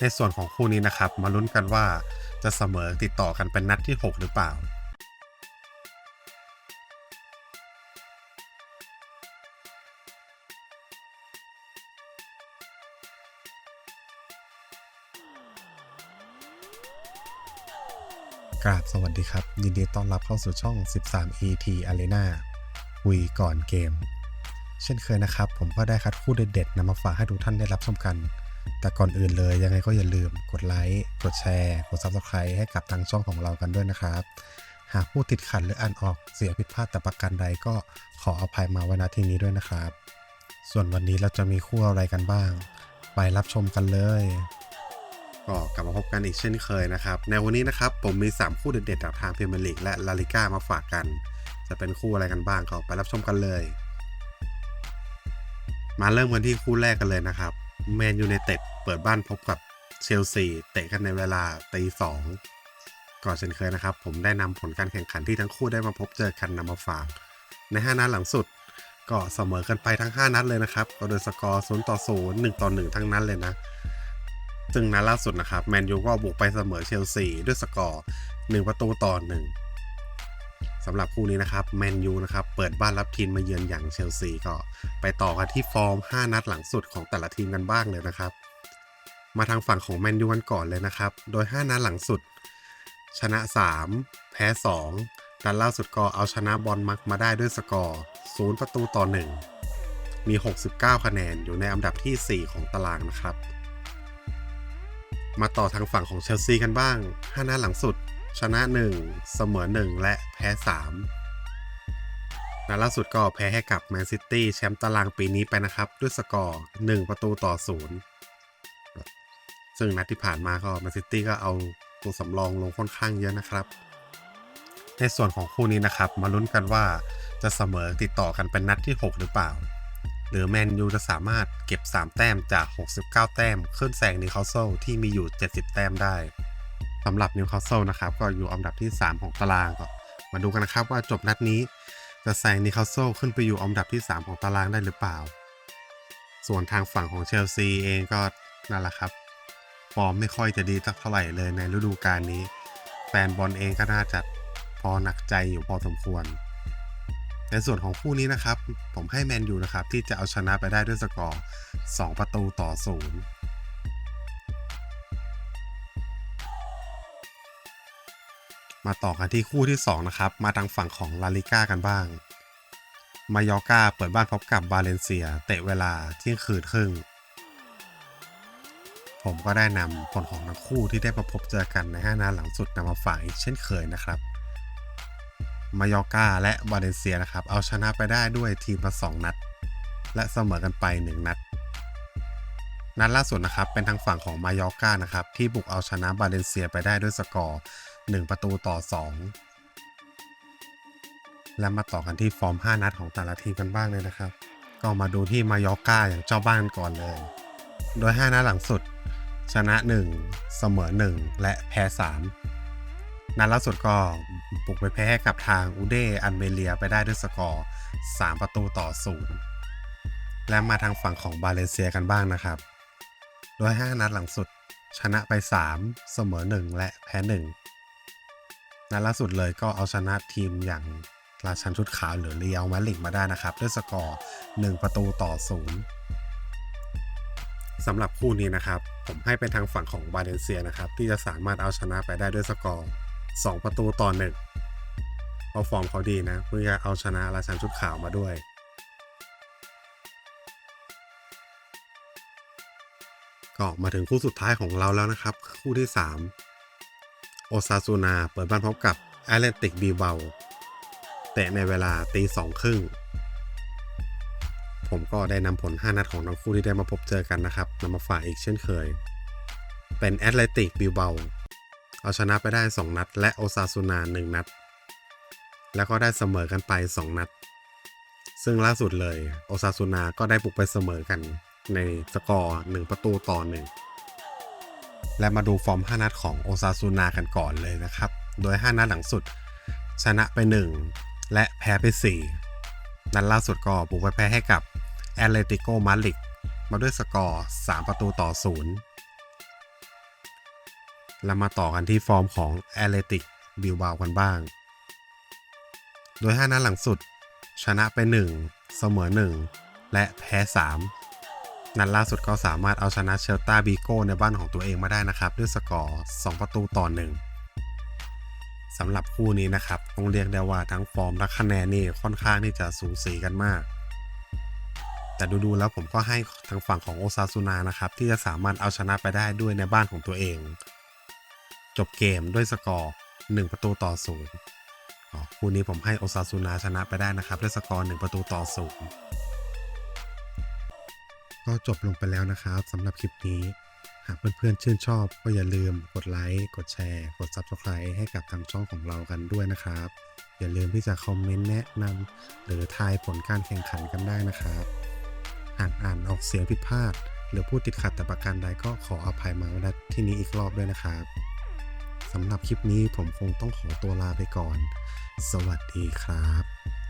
ในส่วนของคู่นี้นะครับ มาลุ้นกันว่าจะเสมอติดต่อกันเป็นนัดที่ 6 หรือเปล่ากราบสวัสดีครับ ยินดีต้อนรับเข้าสู่ช่อง 13 ET Arena คุยก่อนเกม เช่นเคยนะครับ ผมก็ได้คัดคู่เด็ดๆนำมาฝากให้ทุกท่านได้รับชมกัน แต่ก่อนอื่นเลยยังไงก็อย่าลืมกดไลค์ กดแชร์ กด Subscribe ให้กับทางช่องของเรากันด้วยนะครับ หากผู้ติดขัดหรืออ่านออกเสียผิดพลาดแต่ประการใดก็ขออภัยมาไว้ณที่นี้ด้วยนะครับ ส่วนวันนี้เราจะมีคู่อะไรกันบ้าง ไปรับชมกันเลย ก็กลับมาพบกันอีกเช่นเคยนะครับ ในวันนี้นะครับผมมี 3 คู่เด็ดๆจากทางพรีเมียร์ลีกและลาลิก้ามาฝากกัน จะเป็นคู่อะไรกันบ้างก็ไปรับชมกันเลย มาเริ่มกันที่คู่แรกกันเลยนะครับ แมนยู i นเต็ดเปิดบ้านพบกับเชลซีเตะกันในเวลาตีสองก่อนเช่นเคยนะครับ ผมได้นำผลการแข่งขันที่ทั้งคู่ได้มาพบเจอกันนำมาฝาก ใน 5 นัดหลังสุด ก็เสมอกันไปทั้ง 5 นัดเลยนะครับโดยสกอร์0ต่อ0 1ต่อ1ทั้งนั้นเลยนะ ซึ่งนัดล่าสุดนะครับแมนยูก็บุกไปเสมอเชลซีด้วยสกอร์ 1 ประตูต่อ1 สำหรับคู่นี้นะครับแมนยูนะครับเปิดบ้านรับทีมมาเยือนอย่างเชลซีก็ไปต่อกันที่ฟอร์ม 5 นัดหลังสุดของแต่ละทีมกันบ้างเลยนะครับ มาทางฝั่งของแมนยูกันก่อนเลยนะครับ โดย 5 นัดหลังสุด ชนะ 3 แพ้2นัดล่าสุดก็เอาชนะบอลมักมาได้ด้วยสกอร์ 0 ประตูต่อ 1 มี 69 คะแนนอยู่ในอันดับทีสี่4 ของตารางนะครับ มาต่อทางฝั่งของเชลซีกันบ้าง 5 นัดหลังสุด ชนะ 1 เสมอ 1 และแพ้3นัดล่าสุดก็แพ้ให้กับแมนซิตี้แชมป์ตารางปีนี้ไปนะครับ ด้วยสกอร์ 1 ประตูต่อ 0 ซึ่งนัดที่ผ่านมาก็แมนซิตี้ก็เอาตัวสำรองลงค่อนข้างเยอะนะครับ ในส่วนของคู่นี้นะครับ มาลุ้นกันว่าจะเสมอติดต่อกันเป็นนัดที่ 6 หรือเปล่า หรือแมนยูจะสามารถเก็บ 3 แต้มจาก 69 แต้ม ขึ้นแซงนิวคาสเซิลที่มีอยู่ 70 แต้มได้ สำหรับนิวคาสเซิลนะครับก็อยู่อันดับที่ 3 ของตารางก็มาดูกันนะครับว่าจบนัดนี้จะแซงนิวคาสเซิลขึ้นไปอยู่อันดับที่ 3 ของตารางได้หรือเปล่า ส่วนทางฝั่งของเชลซีเองก็นั่นแหละครับฟอร์มไม่ค่อยจะดีสักเท่าไหร่เลยในฤดูกาลนี้ แฟนบอลเองก็น่าจะพอหนักใจอยู่พอสมควร ในส่วนของคู่นี้นะครับ ผมให้แมนยูนะครับ ที่จะเอาชนะไปได้ด้วยสกอร์ 2 ประตูต่อ 0 มาต่อกันที่คู่ที่ 2 นะครับ มาทางฝั่งของลาลิก้ากันบ้าง มายอร์กาเปิดบ้านพบกับบาเลนเซีย เตะเวลาเที่ยงคืนครึ่ง ผมก็ได้นำผลของทั้งคู่ที่ได้ประพบเจอกันใน 5นัดหลังสุดนำมาฝากอีกเช่นเคยนะครับ มายอร์กาและบาเลนเซียนะครับ เอาชนะไปได้ด้วยทีมละ2นัด และเสมอกันไป 1 นัด นัดล่าสุดนะครับเป็นทางฝั่งของมายอร์กานะครับที่บุกเอาชนะบาเลนเซียไปได้ด้วยสกอร์ 1 ประตูต่อ 2 และมาต่อกันที่ฟอร์ม 5 นัดของแต่ละทีมกันบ้างเลยนะครับ ก็มาดูที่มายอร์กาอย่างเจ้าบ้านก่อนเลย โดย 5 นัดหลังสุด ชนะ 1 เสมอ 1 และแพ้ 3 นัดล่าสุดก็บุกไปแพ้ให้กับทางอูเดอันเบเลียไปได้ด้วยสกอร์ 3 ประตูต่อ 0 และมาทางฝั่งของบาเลเซียกันบ้างนะครับ โดย 5 นัดหลังสุดชนะไป 3 เสมอ 1 และแพ้1 นัดล่าสุดเลยก็เอาชนะทีมอย่างราชันชุดขาวหรือเรียวมาลิกมาได้นะครับ ด้วยสกอร์ 1 ประตูต่อ 0สำหรับคู่นี้นะครับ ผมให้เป็นทางฝั่งของบาเลนเซียนะครับ ที่จะสามารถเอาชนะไปได้ด้วยสกอร์ 2 ประตูต่อ 1เพราฟอร์มเขาดีนะเพื่อจะเอาชนะราชันชุดขาวมาด้วยก็มาถึงคู่สุดท้ายของเราแล้วนะครับ คู่ที่ 3 โอซาซูนาเปิดบ้านพบกับแอตเลติกบีเบาเตะในเวลาตีสองครึ่ง ผมก็ได้นำผล 5 นัดของทั้งคู่ที่ได้มาพบเจอกันนะครับนำมาฝากอีกเช่นเคย เป็นแอตเลติกบิลเบาเอาชนะไปได้ 2 นัด และโอซาซูนา1นัด แล้วก็ได้เสมอกันไป 2 นัด ซึ่งล่าสุดเลย โอซาซูนาก็ได้บุกไปเสมอกันในสกอร์ 1 ประตูต่อ 1 และมาดูฟอร์ม 5 นัดของโอซาซูนากันก่อนเลยนะครับ โดย 5 นัดหลังสุด ชนะไป 1 และแพ้ไป 4 นัดล่าสุดก็บุกไปแพ้ให้กับแอตเลติโกมาดริดมาด้วยสกอร์ 3 ประตูต่อ 0 แล้วมาต่อกันที่ฟอร์มของแอตเลติกบิลบากันบ้าง โดย 5 นัดหลังสุด ชนะไป 1 เสมอ 1 และแพ้ 3 นัดล่าสุดก็สามารถเอาชนะเชลตาบีโก้ในบ้านของตัวเองมาได้นะครับด้วยสกอร์ 2 ประตูต่อ 1สำหรับคู่นี้นะครับต้องเรียกได้ว่าทั้งฟอร์มและคะแนนนี่ค่อนข้างที่จะสูสีกันมาก แต่ดูๆแล้วผมก็ให้ทางฝั่งของโอซาซูนานะครับที่จะสามารถเอาชนะไปได้ด้วยในบ้านของตัวเอง จบเกมด้วยสกอร์ 1 ประตูต่อศูนย์คู่นี้ผมให้โอซาซูนาชนะไปได้นะครับด้วยสกอร์ 1 ประตูต่อศูนย์ ก็จบลงไปแล้วนะครับสำหรับคลิปนี้ หากเพื่อนๆชื่นชอบก็อย่าลืมกดไลค์ กดแชร์ กด Subscribe ให้กับทางช่องของเรากันด้วยนะครับ อย่าลืมที่จะคอมเมนต์แนะนำหรือทายผลการแข่งขันกันได้นะครับหากอ่านออกเสียงผิดพลาด หรือพูดติดขัดแต่ประการใดก็ขออภัยมาณที่นี้อีกรอบด้วยนะครับสำหรับคลิปนี้ผมคงต้องขอตัวลาไปก่อน สวัสดีครับ